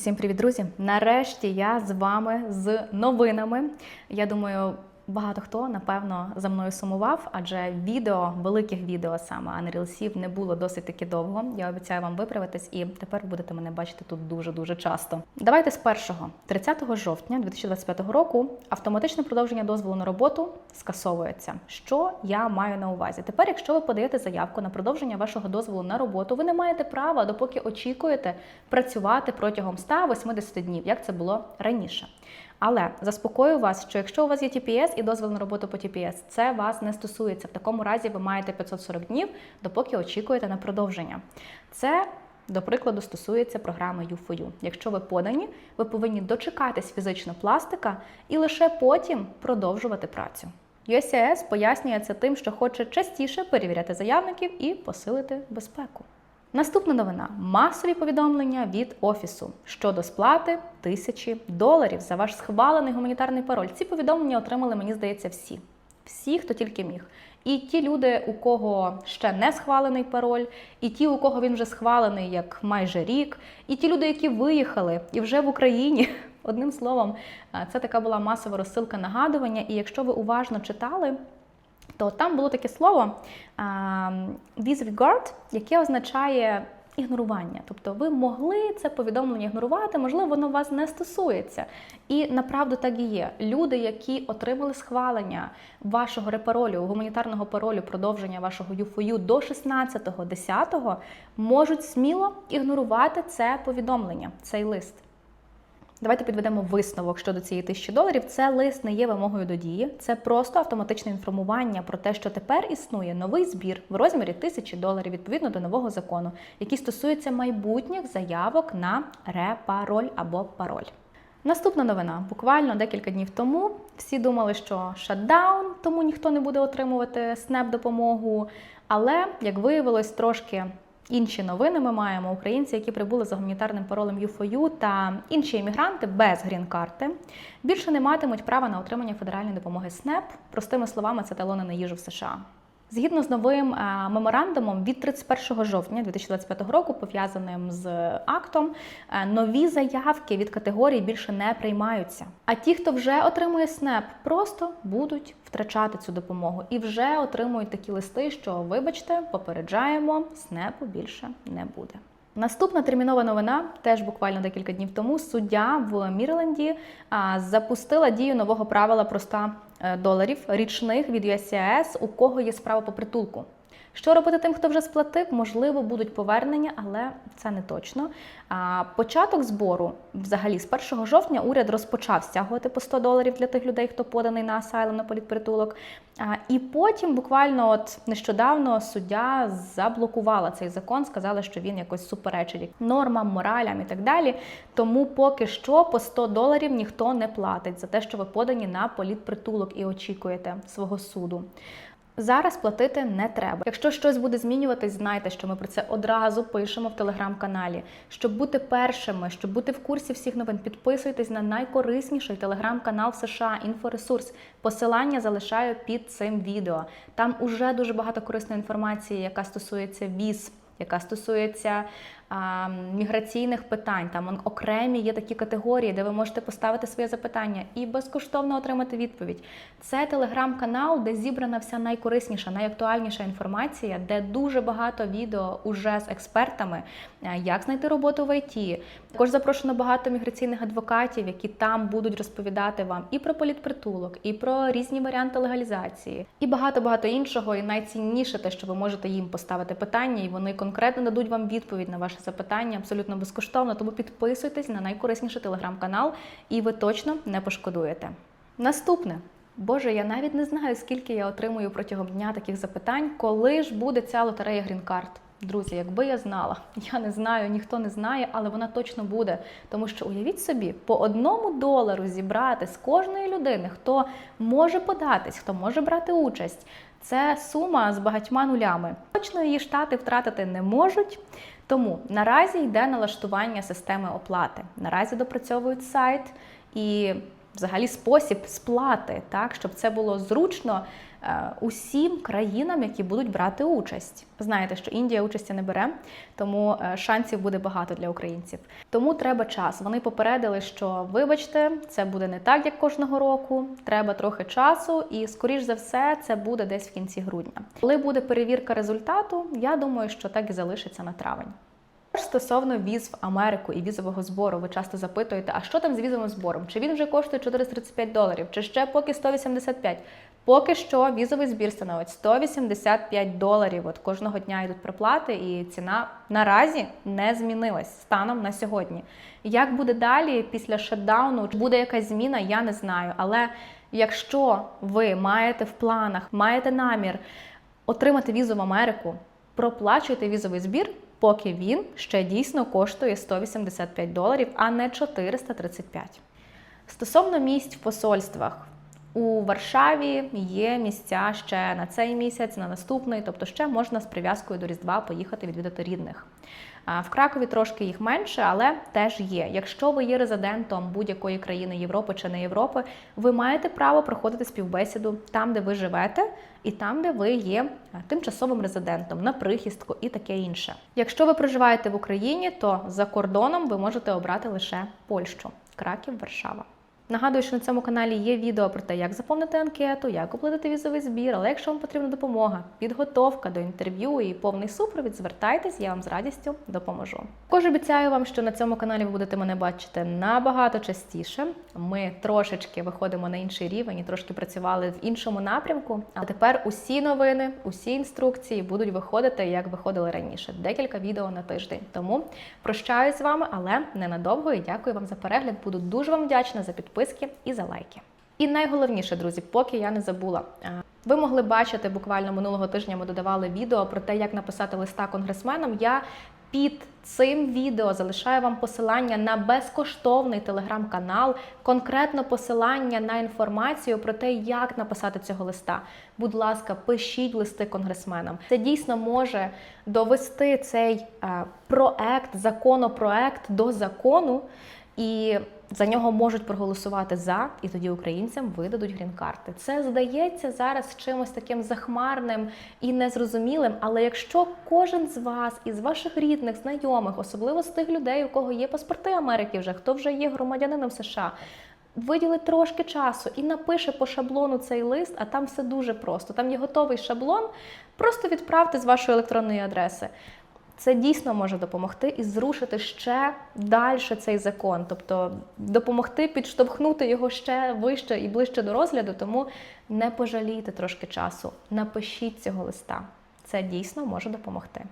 Усім привіт, друзі! Нарешті я з вами з новинами. Я думаю, багато хто напевно за мною сумував, адже відео, великих відео саме а не рілсів, не було досить таки довго. Я обіцяю вам виправитись, і тепер будете мене бачити тут дуже дуже часто. Давайте з першого 30 жовтня 2025 року автоматичне продовження дозволу на роботу скасовується. Що я маю на увазі? Тепер, якщо ви подаєте заявку на продовження вашого дозволу на роботу, ви не маєте права, допоки очікуєте працювати протягом 180 днів, як це було раніше. Але заспокою вас, що якщо у вас є TPS і дозвіл на роботу по TPS, це вас не стосується. В такому разі ви маєте 540 днів, допоки очікуєте на продовження. Це до прикладу, стосується програми U4U. Якщо ви подані, ви повинні дочекатись фізично пластика і лише потім продовжувати працю. USCIS пояснює це тим, що хоче частіше перевіряти заявників і посилити безпеку. Наступна новина: масові повідомлення від офісу щодо сплати тисячі доларів за ваш схвалений гуманітарний пароль. Ці повідомлення отримали, мені здається, всі. Всі, хто тільки міг. І ті люди, у кого ще не схвалений пароль, і ті, у кого він вже схвалений як майже рік, і ті люди, які виїхали і вже в Україні. Одним словом, це така була масова розсилка нагадування. І якщо ви уважно читали, то там було таке слово disregard, яке означає ігнорування. Тобто ви могли це повідомлення ігнорувати, можливо, воно вас не стосується. І направду так і є. Люди, які отримали схвалення вашого репаролю, гуманітарного паролю, продовження вашого ЮФОЮ до 16.10, можуть сміло ігнорувати це повідомлення, цей лист. Давайте підведемо висновок щодо цієї тисячі доларів. Це лист не є вимогою до дії, це просто автоматичне інформування про те, що тепер існує новий збір в розмірі тисячі доларів відповідно до нового закону, який стосується майбутніх заявок на репароль або пароль. Наступна новина. Буквально декілька днів тому всі думали, що шатдаун, тому ніхто не буде отримувати снеп допомогу. Але як виявилось, трошки Інші новини ми маємо українці, які прибули за гуманітарним паролем ЮФОЮ та інші емігранти без грін-карти більше не матимуть права на отримання федеральної допомоги СНЕП. Простими словами, це талони на їжу в США. Згідно з новим е, меморандумом від 31 жовтня 2025 року, пов'язаним з актом, е, нові заявки від категорії більше не приймаються. А ті, хто вже отримує СНЕП, просто будуть втрачати цю допомогу і вже отримують такі листи, що, вибачте, попереджаємо, СНЕПу більше не буде. Наступна термінова новина, теж буквально декілька днів тому, суддя в Мірленді запустила дію нового правила про 100 е, доларів річних від USCIS, у кого є справа по притулку. Що робити тим, хто вже сплатив? Можливо, будуть повернення, але це не точно. А початок збору, взагалі, з 1 жовтня уряд розпочав стягувати по 100 доларів для тих людей, хто поданий на асайлом на політпритулок. А, І потім, буквально, от нещодавно, суддя заблокувала цей закон, сказала, що він якось суперечить нормам, моралям і так далі. Тому поки що по 100 доларів ніхто не платить за те, що ви подані на політпритулок і очікуєте свого суду. Зараз платити не треба. Якщо щось буде змінюватись, знайте, що ми про це одразу пишемо в телеграм-каналі. Щоб бути першими, щоб бути в курсі всіх новин, підписуйтесь на найкорисніший телеграм-канал США Інфоресурс. Посилання залишаю під цим відео. Там уже дуже багато корисної інформації, яка стосується віз яка стосується міграційних питань. Там окремі є такі категорії, де ви можете поставити своє запитання і безкоштовно отримати відповідь. Це телеграм-канал, де зібрана вся найкорисніша, найактуальніша інформація, де дуже багато відео уже з експертами, як знайти роботу в ІТ. Також запрошено багато міграційних адвокатів, які там будуть розповідати вам і про політпритулок, і про різні варіанти легалізації, і багато багато іншого. І найцінніше те, що ви можете їм поставити питання, і вони конкретно дадуть вам відповідь на ваше запитання абсолютно безкоштовно. Тому підписуйтесь на найкорисніший телеграм-канал, і ви точно не пошкодуєте. Наступне. Боже, я навіть не знаю, скільки я отримую протягом дня таких запитань, коли ж буде ця лотерея Грін-карт. Друзі, якби я знала, я не знаю, ніхто не знає, але вона точно буде. Тому що уявіть собі, по одному долару зібрати з кожної людини, хто може податись, хто може брати участь. Це сума з багатьма нулями. Точно її штати втратити не можуть. Тому наразі йде налаштування системи оплати. Наразі допрацьовують сайт і взагалі спосіб сплати, так щоб це було зручно усім країнам, які будуть брати участь. Знаєте, що Індія участі не бере, тому е, шансів буде багато для українців. Тому треба час. Вони попередили, що вибачте, це буде не так, як кожного року. Треба трохи часу, і скоріш за все, це буде десь в кінці грудня. Коли буде перевірка результату, я думаю, що так і залишиться на травень. Стосовно віз в Америку і візового збору, ви часто запитуєте, а що там з візовим збором? Чи він вже коштує 435 доларів, чи ще поки 185? Поки що візовий збір становить 185 доларів. От кожного дня йдуть проплати, і ціна наразі не змінилась станом на сьогодні. Як буде далі після шатдауну? Чи буде якась зміна? Я не знаю. Але якщо ви маєте в планах, маєте намір отримати візу в Америку, проплачуйте візовий збір, поки він ще дійсно коштує 185 доларів, а не 435. Стосовно місць в посольствах. У Варшаві є місця ще на цей місяць, на наступний, тобто ще можна з прив'язкою до Різдва поїхати відвідати рідних. В Кракові трошки їх менше, але теж є. Якщо ви є резидентом будь-якої країни Європи чи не Європи, ви маєте право проходити співбесіду там, де ви живете, і там, де ви є тимчасовим резидентом, на прихистку і таке інше. Якщо ви проживаєте в Україні, то за кордоном ви можете обрати лише Польщу, Краків, Варшава. Нагадую, що на цьому каналі є відео про те, як заповнити анкету, як оплатити візовий збір. Але якщо вам потрібна допомога, підготовка до інтерв'ю і повний супровід, звертайтесь, я вам з радістю допоможу. Також обіцяю вам, що на цьому каналі ви будете мене бачити набагато частіше. Ми трошечки виходимо на інший рівень і трошки працювали в іншому напрямку. А тепер усі новини, усі інструкції будуть виходити, як виходили раніше. Декілька відео на тиждень. Тому прощаюсь з вами, але ненадовго і дякую вам за перегляд. Буду дуже вам вдячна за підписки і за лайки. І найголовніше, друзі, поки я не забула. е, Ви могли бачити буквально минулого тижня. Ми додавали відео про те, як написати листа конгресменам. Я під цим відео залишаю вам посилання на безкоштовний телеграм-канал, конкретно посилання на інформацію про те, як написати цього листа. Будь ласка, пишіть листи конгресменам. Це дійсно може довести цей е, проект, законопроект до закону. І за нього можуть проголосувати за, і тоді українцям видадуть грін-карти. Це здається зараз чимось таким захмарним і незрозумілим. Але якщо кожен з вас із ваших рідних, знайомих, особливо з тих людей, у кого є паспорти Америки, вже хто вже є громадянином США. Виділить трошки часу і напише по шаблону цей лист, а там все дуже просто. Там є готовий шаблон. Просто відправте з вашої електронної адреси. Це дійсно може допомогти і зрушити ще далі цей закон, тобто допомогти підштовхнути його ще вище і ближче до розгляду. Тому не пожалійте трошки часу, напишіть цього листа. Це дійсно може допомогти.